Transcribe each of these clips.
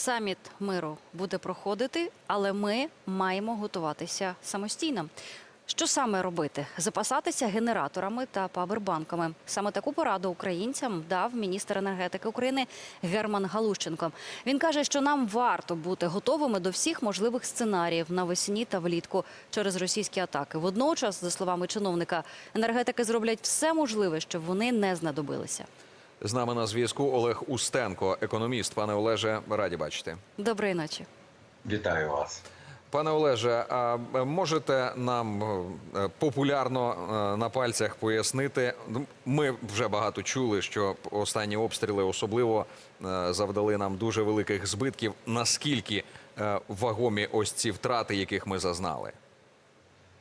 Саміт миру буде проходити, але ми маємо готуватися самостійно. Що саме робити? Запасатися генераторами та павербанками. Саме таку пораду українцям дав міністр енергетики України Герман Галущенко. Він каже, що нам варто бути готовими до всіх можливих сценаріїв навесні та влітку через російські атаки. Водночас, за словами чиновника, енергетики зроблять все можливе, щоб вони не знадобилися. З нами на зв'язку Олег Устенко, економіст. Пане Олеже, раді бачити. Доброї ночі. Вітаю вас. Пане Олеже, а можете нам е, популярно е, на пальцях пояснити? Ми вже багато чули, що останні обстріли особливо е, завдали нам дуже великих збитків. Наскільки вагомі ось ці втрати, яких ми зазнали?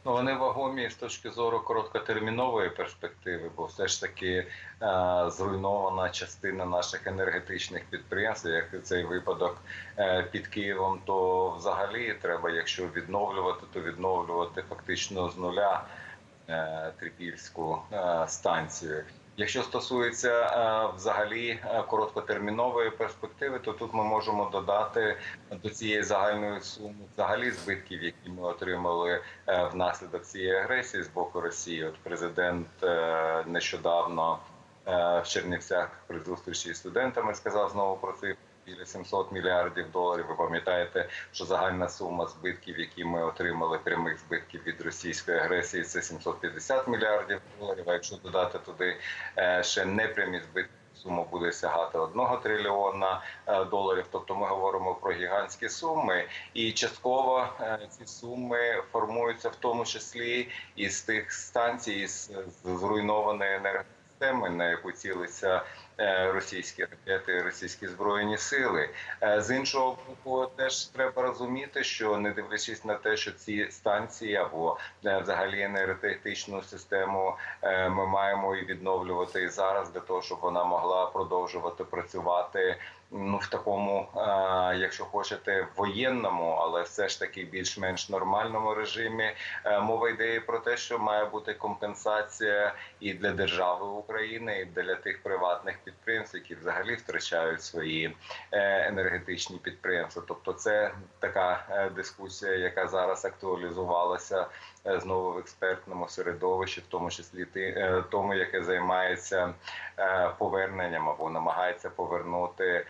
Ну, вони вагомі з точки зору короткотермінової перспективи, бо все ж таки е, зруйнована частина наших енергетичних підприємств. Як цей випадок е, під Києвом, то взагалі треба, якщо відновлювати, то відновлювати фактично з нуля е, трипільську е, станцію. Якщо стосується е, взагалі е, короткотермінової перспективи, то тут ми можемо додати до цієї загальної суми взагалі збитків, які ми отримали е, внаслідок цієї агресії з боку Росії. От президент нещодавно в Чернівцях при зустрічі з студентами сказав знову про цифру. Біля 700 мільярдів доларів. Ви пам'ятаєте, що загальна сума збитків, які ми отримали прямих збитків від російської агресії, це 750 мільярдів доларів. А якщо додати туди е, ще непрямі збитки. Сума буде сягати одного трильйона е, доларів. Тобто ми говоримо про гігантські суми, і частково е, ці суми формуються в тому числі із тих станцій з зруйнованої енергосистеми, на яку цілиться російські ракети, російські збройні сили. Е, З іншого боку, теж треба розуміти, що не дивлячись на те, що ці станції або е, взагалі енергетичну систему е, ми маємо і відновлювати і зараз для того, щоб вона могла продовжувати працювати. Ну в такому, е, якщо хочете, воєнному, але все ж таки більш-менш нормальному режимі. Е, Мова йде про те, що має бути компенсація і для держави України, і для тих приватних підприємств, які взагалі втрачають свої е, енергетичні підприємства. Тобто, це така е, дискусія, яка зараз актуалізувалася е, знову в експертному середовищі, в тому числі тому, яке займається поверненням або намагається повернути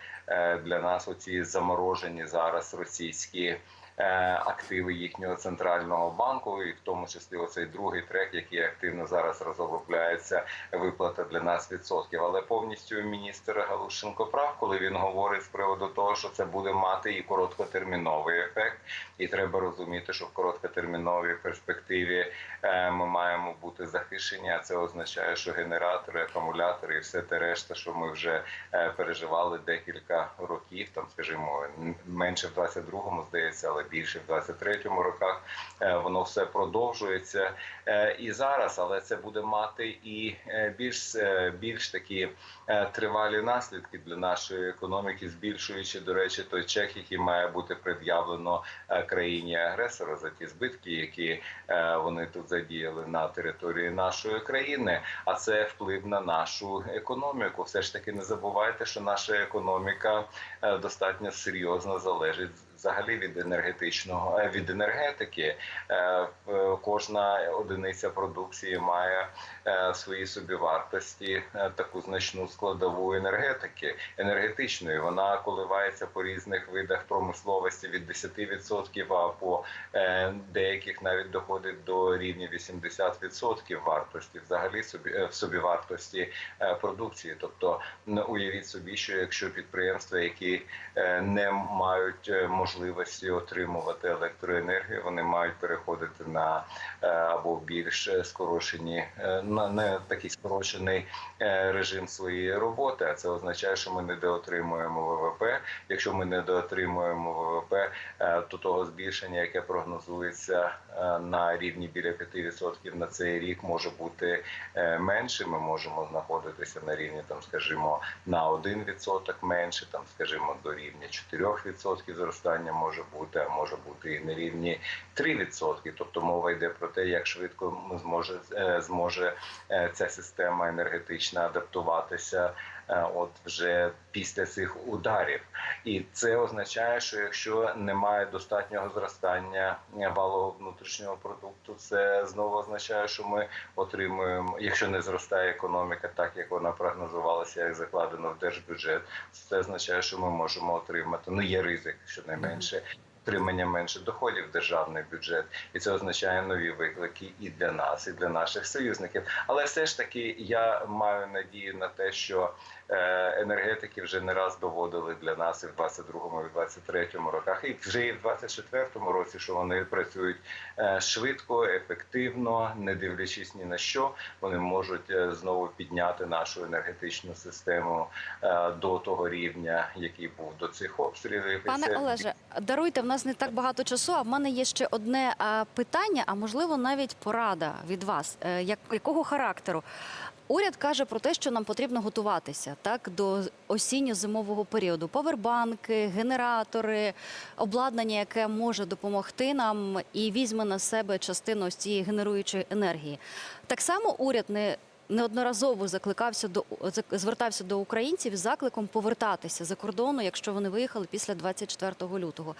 для нас оці заморожені зараз російські. Е, Активи їхнього центрального банку, і в тому числі оцей другий трек, який активно зараз розробляється, виплата для нас відсотків. Але повністю міністр Галушенко прав, коли він говорить з приводу того, що це буде мати і короткотерміновий ефект, і треба розуміти, що в короткотерміновій перспективі е, ми маємо бути захищені. А це означає, що генератори, акумулятори і все те решта, що ми вже е, переживали декілька років, там скажімо, менше в 22-му, здається, але більше в 23-му роках. е, Воно все продовжується е, і зараз, але це буде мати і е, більш більш такі тривалі наслідки для нашої економіки, збільшуючи до речі той чек, який має бути пред'явлено країні агресора за ті збитки, які вони тут задіяли на території нашої країни. А це вплив на нашу економіку. Все ж таки не забувайте, що наша економіка достатньо серйозно залежить взагалі від енергетичного е, від енергетики. Е, Кожна одиниця продукції має е, свої собівартості таку значну складову енергетики енергетичної. Вона коливається по різних видах промисловості від 10%, а по деяких навіть доходить до рівня 80% вартості, взагалі собі в собівартості продукції. Тобто, уявіть собі, що якщо підприємства, які не мають е, можливості отримувати електроенергію, вони мають переходити на е, або більш скорочені е, на не такий скорочений е, режим своєї роботи. А це означає, що ми недоотримуємо ВВП. Якщо ми недоотримуємо ВВП, то того збільшення, яке прогнозується на рівні біля 5% на цей рік, може бути менше. Ми можемо знаходитися на рівні там, скажімо, на 1% менше, там, скажімо, до рівня 4% зростання може бути, а може бути і на рівні 3%. Тобто мова йде про те, як швидко зможе е, зможе е, ця система енергетична адаптуватися от вже після цих ударів. І це означає, що якщо немає достатнього зростання валового внутрішнього продукту, це знову означає, що ми отримуємо, якщо не зростає економіка, так як вона прогнозувалася, як закладено в держбюджет, це означає, що ми можемо отримати. Ну є ризик, щонайменше. Отримання менше доходів в державний бюджет, і це означає нові виклики і для нас, і для наших союзників. Але все ж таки я маю надію на те, що е, енергетики вже не раз доводили для нас і в 22-му, і в 23-му роках, і вже і в 24-му році, що вони працюють е, швидко, ефективно, не дивлячись ні на що, вони можуть е, знову підняти нашу енергетичну систему до того рівня, який був до цих обстрілів. Пане Олеже, даруйте, в нас не так багато часу. А в мене є ще одне питання, а можливо навіть порада від вас. Е, якого характеру? Уряд каже про те, що нам потрібно готуватися так до осінньо-зимового періоду. Повербанки, генератори, обладнання, яке може допомогти нам і візьме на себе частину ось цієї генеруючої енергії. Так само уряд не неодноразово закликався до звертався до українців з закликом повертатися за кордону, якщо вони виїхали після 24 лютого.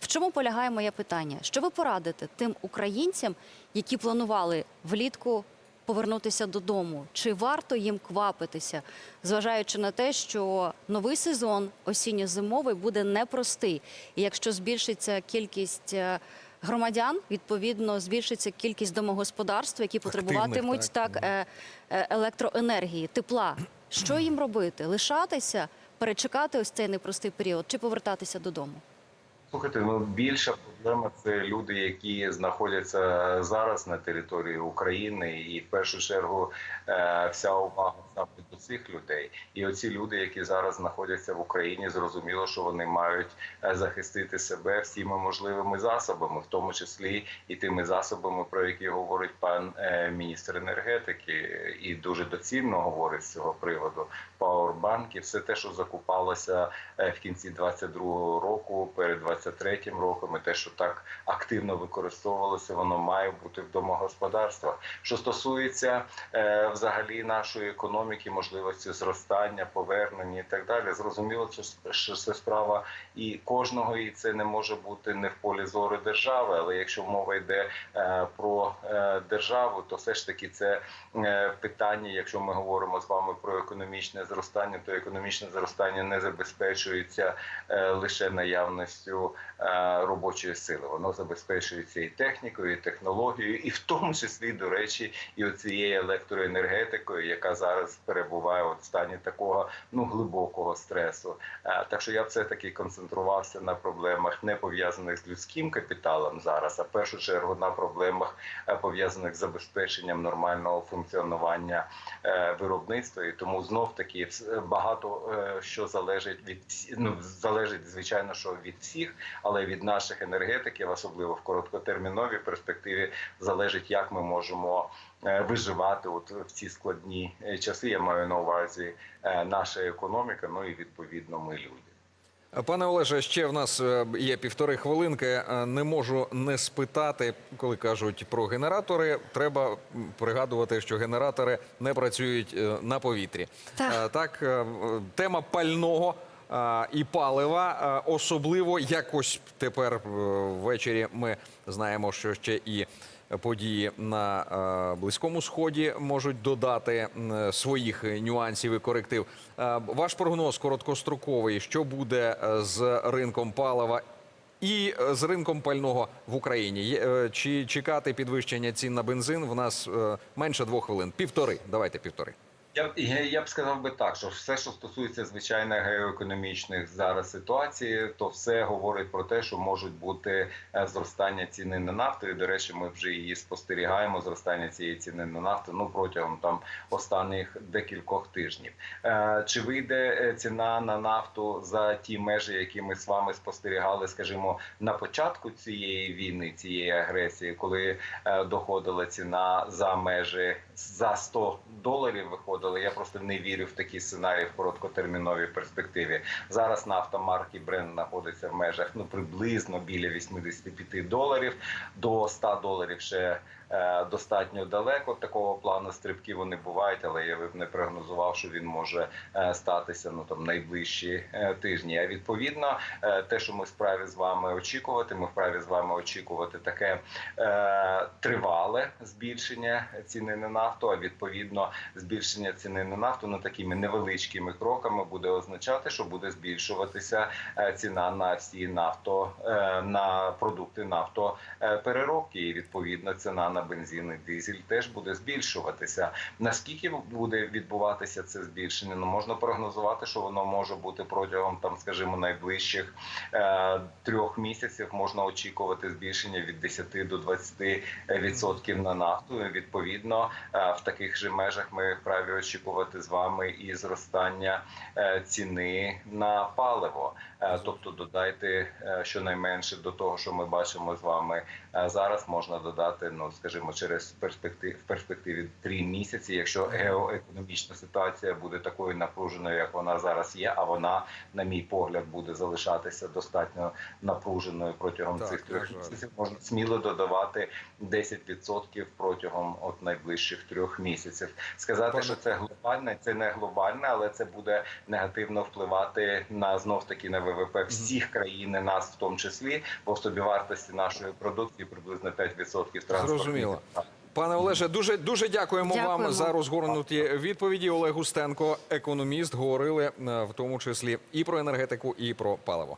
В чому полягає моє питання? Що ви порадите тим українцям, які планували влітку повернутися додому? Чи варто їм квапитися, зважаючи на те, що новий сезон осінньо-зимовий буде непростий, і якщо збільшиться кількість е, громадян, відповідно збільшиться кількість домогосподарств, які потребуватимуть так, так, е, е, електроенергії, тепла. Що їм робити? Лишатися, перечекати ось цей непростий період, чи повертатися додому? Слухайте, ну більша проблема це люди, які знаходяться зараз на території України, і в першу чергу е, вся увага саме до цих людей. І оці люди, які зараз знаходяться в Україні, зрозуміло, що вони мають е, захистити себе всіма можливими засобами, в тому числі і тими засобами, про які говорить пан е, міністр енергетики, і дуже доцільно говорить з цього приводу. Пауербанки, все те, що закупалося в кінці 22-го року, перед 23-м роком, і те, що так активно використовувалося, воно має бути в домогосподарствах. Що стосується е, взагалі нашої економіки, можливості зростання, повернення і так далі, зрозуміло, що- що це справа і кожного, і це не може бути не в полі зору держави. Але якщо мова йде е, про е, державу, то все ж таки це е, питання, якщо ми говоримо з вами про економічне зростання, то економічне зростання не забезпечується е, лише наявністю е, робочої сили. Воно забезпечується і технікою, і технологією, і в тому числі, до речі, і оцією електроенергетикою, яка зараз перебуває в стані такого ну глибокого стресу. Е, Так що я все таки концентрувався на проблемах, не пов'язаних з людським капіталом зараз, а в першу чергу на проблемах е, пов'язаних з забезпеченням нормального функціонування е, виробництва. І тому знов таки багато що залежить від ну, залежить звичайно, що від всіх, але від наших енергетиків, особливо в короткотерміновій перспективі, залежить, як ми можемо е, виживати от в ці складні е, часи. Я маю на увазі е, наша економіка, ну і відповідно ми люди. Пане Олеже, ще в нас є півтори хвилинки. Не можу не спитати, коли кажуть про генератори. Треба пригадувати, що генератори не працюють на повітрі. Так. Так, тема пального і палива, особливо якось тепер е, ввечері ми знаємо, що ще і події на е, Близькому Сході можуть додати своїх нюансів і коректив. Е, Ваш прогноз короткостроковий, що буде з ринком палива і з ринком пального в Україні? Чи чекати підвищення цін на бензин? В нас менше двох хвилин. Півтори. Давайте півтори. Я, я, б сказав би так, що все, що стосується звичайно геоекономічних зараз ситуацій, то все говорить про те, що можуть бути е, зростання ціни на нафту. І, до речі, ми вже її спостерігаємо. Зростання цієї ціни на нафту ну протягом там останніх декількох тижнів. Е, чи вийде е, ціна на нафту за ті межі, які ми з вами спостерігали, скажімо, на початку цієї війни, цієї агресії, коли доходила ціна за межі за 100 доларів, виходить. Виходили. Я просто не вірю в такі сценарії в короткотерміновій перспективі. Зараз нафта марки Brent знаходиться в межах ну приблизно біля 85 доларів до 100 доларів ще достатньо далеко. Такого плану стрибків вони бувають, але я б не прогнозував, що він може е, статися ну там найближчі е, тижні. А відповідно, е, те, що ми вправі з вами очікувати, ми вправі з вами очікувати таке е, тривале збільшення ціни на нафту. А відповідно, збільшення ціни на нафту ну такими невеличкими кроками буде означати, що буде збільшуватися е, ціна на всі нафто е, на продукти нафтопереробки. І відповідно ціна на бензин і дизель теж буде збільшуватися. Наскільки буде відбуватися це збільшення? Ну можна прогнозувати, що воно може бути протягом там, скажімо, найближчих е, трьох місяців. Можна очікувати збільшення від 10 до 20 відсотків на нафту. І, Відповідно, е, в таких же межах ми вправі очікувати з вами і зростання е, ціни на паливо. Е, Тобто додайте е, щонайменше до того, що ми бачимо з вами е, зараз, можна додати, ну скажімо, через перспектив в перспективі три місяці, якщо геоекономічна ситуація буде такою напруженою, як вона зараз є, а вона, на мій погляд, буде залишатися достатньо напруженою протягом Так, цих трьох місяців. Можна сміло додавати 10% протягом от найближчих трьох місяців. Сказати, Пане- що це глобальне, це не глобальне, але це буде негативно впливати на знов таки на ВВП всіх країн, і нас в тому числі, бо в собівартості нашої продукції приблизно 5% транспортних. Зрозуміло. Пане Олеже, дуже дуже дякуємо, вам за розгорнуті відповіді. Олег Густенко, економіст, говорили е, в тому числі і про енергетику, і про паливо.